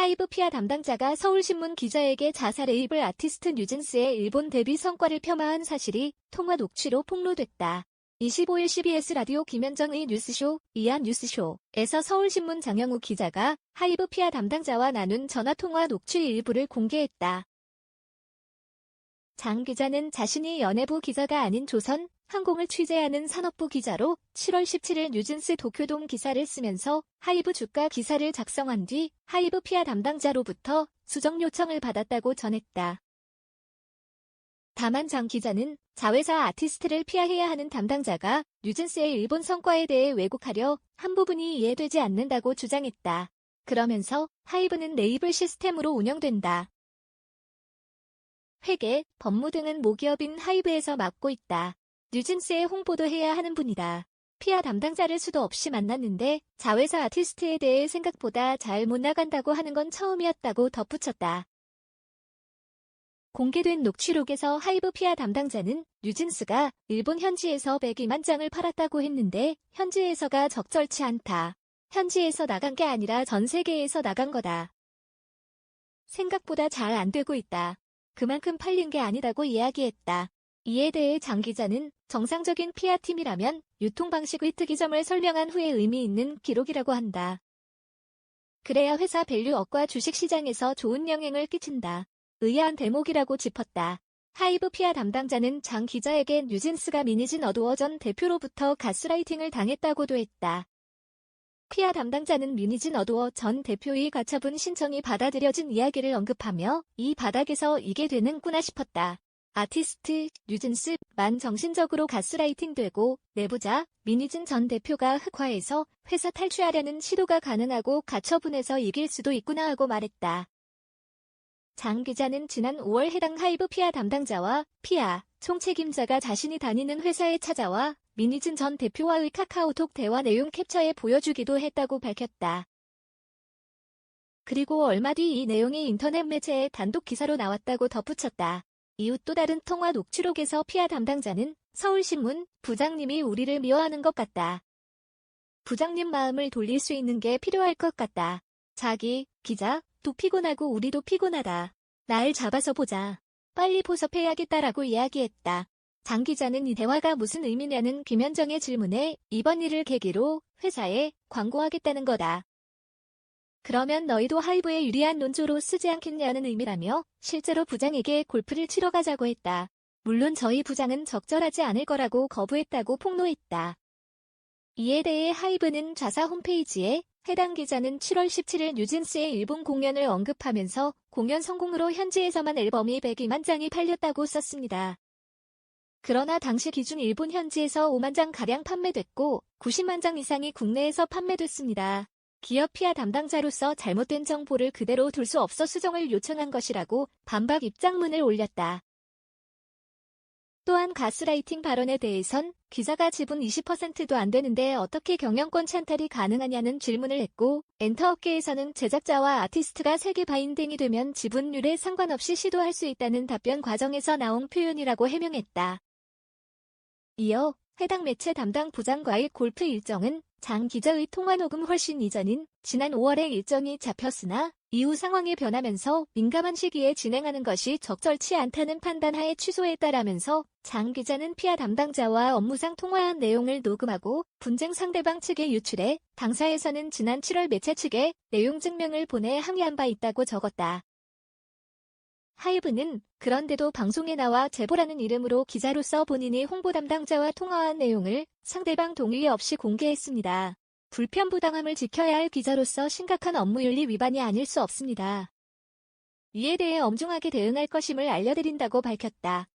하이브 피아 담당자가 서울신문 기자에게 자살 레이블 아티스트 뉴진스의 일본 데뷔 성과를 폄하한 사실이 통화 녹취로 폭로됐다. 25일 CBS 라디오 김현정의 뉴스쇼, 이한 뉴스쇼에서 서울신문 장영우 기자가 하이브 피아 담당자와 나눈 전화통화 녹취 일부를 공개했다. 장 기자는 자신이 연예부 기자가 아닌 조선, 항공을 취재하는 산업부 기자로 7월 17일 뉴진스 도쿄돔 기사를 쓰면서 하이브 주가 기사를 작성한 뒤 하이브 피아 담당자로부터 수정 요청을 받았다고 전했다. 다만 장 기자는 자회사 아티스트를 피하해야 하는 담당자가 뉴진스의 일본 성과에 대해 왜곡하려 한 부분이 이해되지 않는다고 주장했다. 그러면서 하이브는 레이블 시스템으로 운영된다. 회계, 법무 등은 모기업인 하이브에서 맡고 있다. 뉴진스의 홍보도 해야 하는 분이다. 피아 담당자를 수도 없이 만났는데 자회사 아티스트에 대해 생각보다 잘 못 나간다고 하는 건 처음이었다고 덧붙였다. 공개된 녹취록에서 하이브 피아 담당자는 뉴진스가 일본 현지에서 102만 장을 팔았다고 했는데 현지에서가 적절치 않다. 현지에서 나간 게 아니라 전 세계에서 나간 거다. 생각보다 잘 안 되고 있다. 그만큼 팔린 게 아니다고 이야기했다. 이에 대해 장 기자는 정상적인 피아팀이라면 유통 방식의 특이점을 설명한 후에 의미 있는 기록이라고 한다. 그래야 회사 밸류업과 주식시장에서 좋은 영향을 끼친다. 의아한 대목이라고 짚었다. 하이브 피아 담당자는 장 기자에게 뉴진스가 미니진 어두워 전 대표로부터 가스라이팅을 당했다고도 했다. 피아 담당자는 미니진 어두워 전 대표의 가처분 신청이 받아들여진 이야기를 언급하며 이 바닥에서 이게 되는구나 싶었다. 아티스트, 뉴진스 만 정신적으로 가스라이팅 되고 내부자, 미니진 전 대표가 흑화해서 회사 탈취하려는 시도가 가능하고 가처분해서 이길 수도 있구나 하고 말했다. 장 기자는 지난 5월 해당 하이브 피아 담당자와 피아 총책임자가 자신이 다니는 회사에 찾아와 미니진 전 대표와의 카카오톡 대화 내용 캡처해 보여주기도 했다고 밝혔다. 그리고 얼마 뒤 이 내용이 인터넷 매체에 단독 기사로 나왔다고 덧붙였다. 이후 또 다른 통화 녹취록에서 피아 담당자는 서울신문 부장님이 우리를 미워하는 것 같다. 부장님 마음을 돌릴 수 있는 게 필요할 것 같다. 자기, 기자, 또 피곤하고 우리도 피곤하다. 날 잡아서 보자. 빨리 포섭해야겠다라고 이야기했다. 장 기자는 이 대화가 무슨 의미냐는 김현정의 질문에 이번 일을 계기로 회사에 광고하겠다는 거다. 그러면 너희도 하이브에 유리한 논조로 쓰지 않겠냐는 의미라며 실제로 부장에게 골프를 치러 가자고 했다. 물론 저희 부장은 적절하지 않을 거라고 거부했다고 폭로했다. 이에 대해 하이브는 자사 홈페이지에 해당 기자는 7월 17일 뉴진스의 일본 공연을 언급하면서 공연 성공으로 현지에서만 앨범이 102만 장이 팔렸다고 썼습니다. 그러나 당시 기준 일본 현지에서 5만 장 가량 판매됐고 90만 장 이상이 국내에서 판매됐습니다. 기업 피아 담당자로서 잘못된 정보를 그대로 둘 수 없어 수정을 요청한 것이라고 반박 입장문을 올렸다. 또한 가스라이팅 발언에 대해선 기자가 지분 20%도 안 되는데 어떻게 경영권 찬탈이 가능하냐는 질문을 했고 엔터업계에서는 제작자와 아티스트가 세계 바인딩이 되면 지분율에 상관없이 시도할 수 있다는 답변 과정에서 나온 표현이라고 해명했다. 이어 해당 매체 담당 부장과의 골프 일정은 장 기자의 통화 녹음 훨씬 이전인 지난 5월에 일정이 잡혔으나 이후 상황이 변하면서 민감한 시기에 진행하는 것이 적절치 않다는 판단하에 취소했다라면서 장 기자는 피아 담당자와 업무상 통화한 내용을 녹음하고 분쟁 상대방 측에 유출해 당사에서는 지난 7월 매체 측에 내용 증명을 보내 항의한 바 있다고 적었다. 하이브는 그런데도 방송에 나와 제보라는 이름으로 기자로서 본인이 홍보 담당자와 통화한 내용을 상대방 동의 없이 공개했습니다. 불편부당함을 지켜야 할 기자로서 심각한 업무윤리 위반이 아닐 수 없습니다. 이에 대해 엄중하게 대응할 것임을 알려드린다고 밝혔다.